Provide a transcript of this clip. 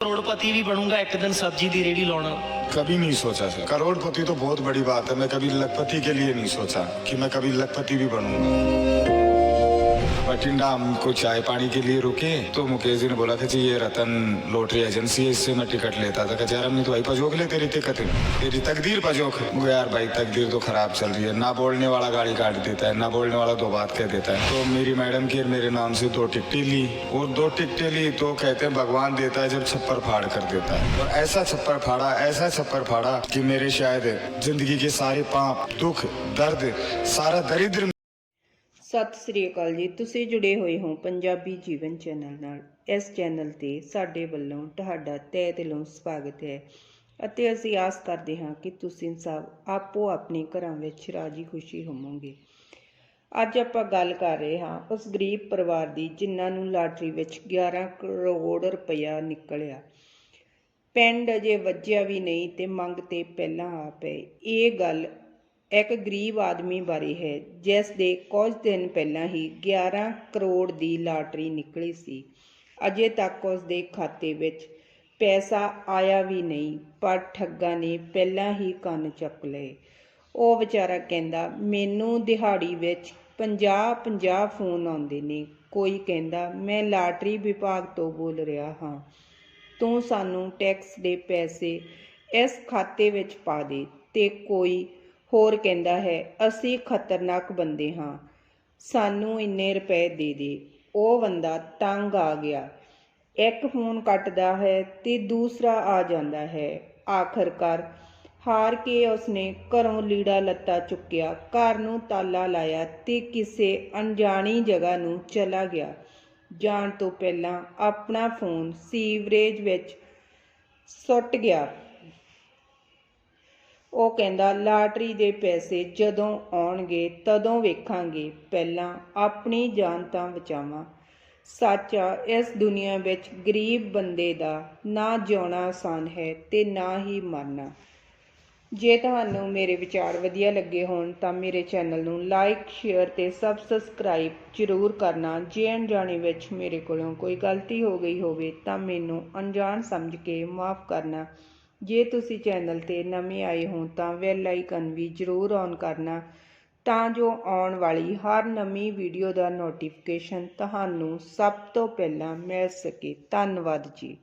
ਕਰੋੜਪਤੀ ਵੀ ਬਣੂੰਗਾ ਇੱਕ ਦਿਨ ਸਬਜ਼ੀ ਦੀ ਰੇੜੀ ਲਾਉਣਾ कभी नहीं सोचा सर करोड़पति तो बहुत बड़ी बात है मैं कभी लखपति के लिए नहीं सोचा कि मैं कभी लखपति भी बनूंगा बठिंडा हमको चाय पानी के लिए रुके तो मुकेश जी ने बोला था ये रतन लॉटरी एजेंसी है इससे मैं टिकट लेता था यार हमने तो भाई पजोक ले तेरी टिकट तेरी तकदीर पजोक यार भाई तकदीर तो खराब चल रही है ना बोलने वाला गाड़ी काट देता है ना बोलने वाला दो बात कह देता है तो मेरी मैडम की मेरे नाम से दो टिकटें ली और दो टिकटें ली तो कहते हैं भगवान देता है जब छप्पर फाड़ कर देता है और ऐसा छप्पर फाड़ा ऐसा छप्पर फाड़ा कि मेरे शायद ज़िंदगी के सारे पाप दुख दर्द सारा दरिद्र ਸਤਿ ਸ੍ਰੀ ਅਕਾਲ ਜੀ। ਤੁਸੀਂ ਜੁੜੇ ਹੋਏ ਹੋ ਪੰਜਾਬੀ ਜੀਵਨ ਚੈਨਲ ਨਾਲ। ਇਸ ਚੈਨਲ ਤੇ ਸਾਡੇ ਵੱਲੋਂ ਤੁਹਾਡਾ ਤਹਿ ਦਿਲੋਂ ਸਵਾਗਤ ਹੈ ਅਤੇ ਅਸੀਂ ਆਸ ਕਰਦੇ ਹਾਂ ਕਿ ਤੁਸੀਂ ਸਭ ਆਪੋ ਆਪਣੇ ਘਰਾਂ ਵਿੱਚ ਰਾਜੀ ਖੁਸ਼ੀ ਹੋਵੋਗੇ। ਅੱਜ ਆਪਾਂ ਗੱਲ ਕਰ ਰਹੇ ਹਾਂ ਉਸ ਗਰੀਬ ਪਰਿਵਾਰ ਦੀ ਜਿਨ੍ਹਾਂ ਨੂੰ ਲਾਟਰੀ ਵਿੱਚ 11 ਕਰੋੜ ਰੁਪਇਆ ਨਿਕਲਿਆ। ਪਿੰਡ ਅਜੇ ਵੱਜਿਆ ਵੀ ਨਹੀਂ ਤੇ ਮੰਗ ਤੇ ਪਹਿਲਾਂ ਆ ਪਏ। ਇਹ ਗੱਲ ਇੱਕ ਗਰੀਬ ਆਦਮੀ ਬਾਰੇ ਹੈ, ਜਿਸ ਦੇ ਕੁਝ ਦਿਨ ਪਹਿਲਾਂ ਹੀ 11 ਕਰੋੜ ਦੀ ਲਾਟਰੀ ਨਿਕਲੀ ਸੀ। ਅਜੇ ਤੱਕ ਉਸ ਦੇ ਖਾਤੇ ਵਿੱਚ ਪੈਸਾ ਆਇਆ ਵੀ ਨਹੀਂ, ਪਰ ਠੱਗਾ ਨੇ ਪਹਿਲਾਂ ਹੀ ਕੰਨ ਚੱਕ ਲਏ। ਉਹ ਵਿਚਾਰਾ ਕਹਿੰਦਾ, ਮੈਨੂੰ ਦਿਹਾੜੀ ਵਿੱਚ 50-50 ਫੋਨ ਆਉਂਦੇ ਨੇ। ਕੋਈ ਕਹਿੰਦਾ, ਮੈਂ ਲਾਟਰੀ ਵਿਭਾਗ ਤੋਂ ਬੋਲ ਰਿਹਾ ਹਾਂ। ਤੂੰ ਸਾਨੂੰ ਟੈਕਸ ਦੇ ਪੈਸੇ ਇਸ ਖਾਤੇ ਵਿੱਚ ਪਾ ਦੇ ਤੇ ਕੋਈ ਹੋਰ ਕਹਿੰਦਾ ਹੈ, ਅਸੀਂ ਖਤਰਨਾਕ ਬੰਦੇ ਹਾਂ। ਸਾਨੂੰ ਇੰਨੇ ਰੁਪਏ ਦੇ ਦੇ। ਉਹ ਬੰਦਾ ਤੰਗ ਆ ਗਿਆ। ਇੱਕ ਫੋਨ ਕੱਟਦਾ ਹੈ ਤੇ ਦੂਸਰਾ ਆ ਜਾਂਦਾ ਹੈ। ਆਖਰਕਾਰ ਹਾਰ ਕੇ ਉਸਨੇ ਘਰੋਂ ਲੀੜਾ ਲੱਤਾ ਚੁੱਕਿਆ, ਘਰ ਨੂੰ ਤਾਲਾ ਲਾਇਆ ਤੇ ਕਿਸੇ ਅਣਜਾਣੀ ਜਗ੍ਹਾ ਨੂੰ ਚਲਾ ਗਿਆ। ਜਾਣ ਤੋਂ ਪਹਿਲਾਂ ਆਪਣਾ ਫੋਨ ਸੀਵਰੇਜ ਵਿੱਚ ਸੁੱਟ ਗਿਆ। ਉਹ ਕਹਿੰਦਾ, ਲਾਟਰੀ ਦੇ ਪੈਸੇ ਜਦੋਂ ਆਉਣਗੇ, ਤਦੋਂ ਵੇਖਾਂਗੇ। ਪਹਿਲਾਂ ਆਪਣੀ ਜਾਨ ਤਾਂ ਬਚਾਵਾਂ। ਸੱਚ ਆ, ਇਸ ਦੁਨੀਆ ਵਿੱਚ ਗਰੀਬ ਬੰਦੇ ਦਾ ਨਾ ਜਿਉਣਾ ਆਸਾਨ ਹੈ ਤੇ ਨਾ ਹੀ ਮਰਨਾ। ਜੇ ਤੁਹਾਨੂੰ ਮੇਰੇ ਵਿਚਾਰ ਵਧੀਆ ਲੱਗੇ ਹੋਣ, ਤਾਂ ਮੇਰੇ ਚੈਨਲ ਨੂੰ ਲਾਈਕ ਸ਼ੇਅਰ ਤੇ ਸਬਸਕ੍ਰਾਈਬ ਜ਼ਰੂਰ ਕਰਨਾ। ਜੇ ਅਣਜਾਣੇ ਵਿੱਚ ਮੇਰੇ ਕੋਲੋਂ ਕੋਈ ਗਲਤੀ ਹੋ ਗਈ ਹੋਵੇ, ਤਾਂ ਮੈਨੂੰ ਅਣਜਾਣ ਸਮਝ ਕੇ ਮਾਫ ਕਰਨਾ। ਜੇ ਤੁਸੀਂ ਚੈਨਲ ਤੇ ਨਵੇਂ ਆਏ ਹੋ ਤਾਂ ਬੈਲ ਆਈਕਨ ਵੀ ਜ਼ਰੂਰ ਔਨ ਕਰਨਾ ਤਾਂ ਜੋ ਆਉਣ ਵਾਲੀ ਹਰ ਨਵੀਂ ਵੀਡੀਓ ਦਾ ਨੋਟੀਫਿਕੇਸ਼ਨ ਤੁਹਾਨੂੰ ਸਭ ਤੋਂ ਪਹਿਲਾਂ ਮਿਲ ਸਕੇ। ਧੰਨਵਾਦ ਜੀ।